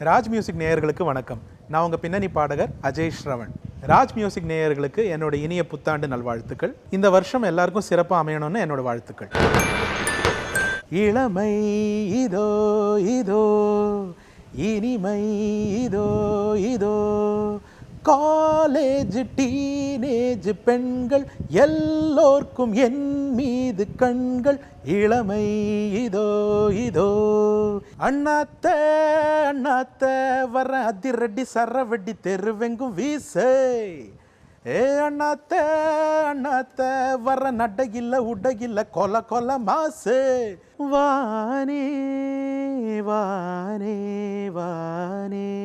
Raj music நேயர்களுக்கு வணக்கம். நான் உங்கள் பின்னணி பாடகர் அஜய் ஸ்ரவன். ராஜ் மியூசிக் நேயர்களுக்கு என்னோட இனிய புத்தாண்டு நல்வாழ்த்துக்கள். இந்த வருஷம் எல்லாருக்கும் சிறப்பாக அமையணும்னு என்னோட வாழ்த்துக்கள். இளமை இதோ இதோ இனிமை இதோ இதோ காலேஜ் டீனேஜ் பெண்கள் எல்லோர்க்கும் என் மீது கண்கள் இளமை. இதோ இதோ. அண்ணாத்த அண்ணாத்த வர அதிரடி சரவெடி தெருவெங்கும் வீசே. ஏ அண்ணாத்த அண்ணாத்த வர நடையில்ல உடையில்ல கொல கொல மாசு. வானே வானே வானே.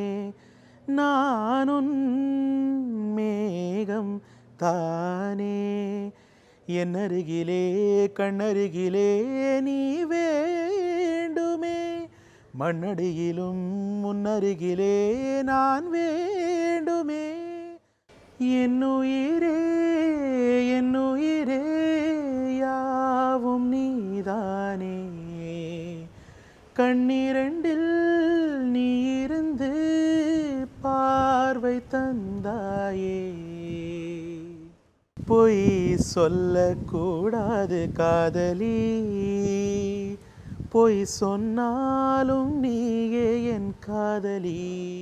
நானுன் மேகம் தானே. என் அருகிலே கண்ணருகிலே நீ வேண்டுமே. மண்ணடியிலும் முன்னருகிலே நான் வேண்டுமே. என்னுயிரே என்னுயிரே யாவும் நீதானே. கண்ணிரண்டில் பார்வை தந்தாயே. பொய் சொல்லக்கூடாது காதலி. பொய் சொன்னாலும் நீயே என் காதலி.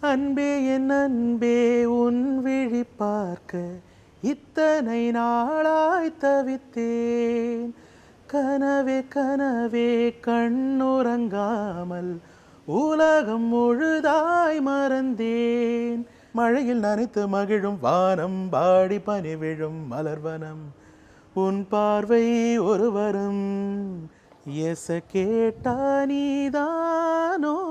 அன்பே என் அன்பே உன் விழி பார்க்க இத்தனை நாளாய் தவித்தேன். கனவே கனவே கண்ணுறங்காமல் உலகம் முழுதாய் மறந்தேன். மழையில் நனைத்து மகிழும் வானம் பாடி பனிவிழும் மலர்வனம். உன் பார்வை ஒருவரும் எச கேட்டா நீதானோ?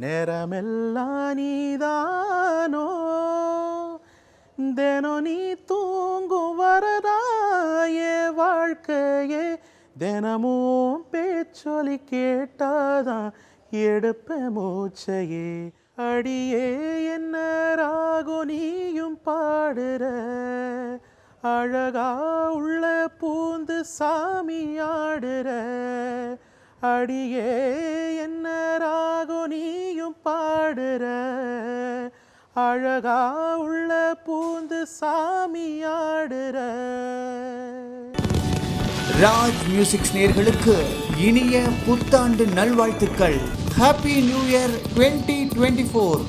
நேரமெல்லாம் நீதானோ? தினம் நீ தூங்கும் வரதாயே வாழ்க்கையே தினமும் பேச்சொலி கேட்டாதான் எடுப்ப மூச்சையே. அடியே என்ன ராகு நீயும் பாடுற? அழகா உள்ள பூந்து சாமி ஆடுற? அடியே என்ன ராகு நீயும் பாடுற? அழகா உள்ள பூந்து சாமி ஆடுற? ராஜ் மியூசிக்ஸ் நேர்களுக்கு இனிய புத்தாண்டு நல்வாழ்த்துக்கள். Happy new year twenty twenty four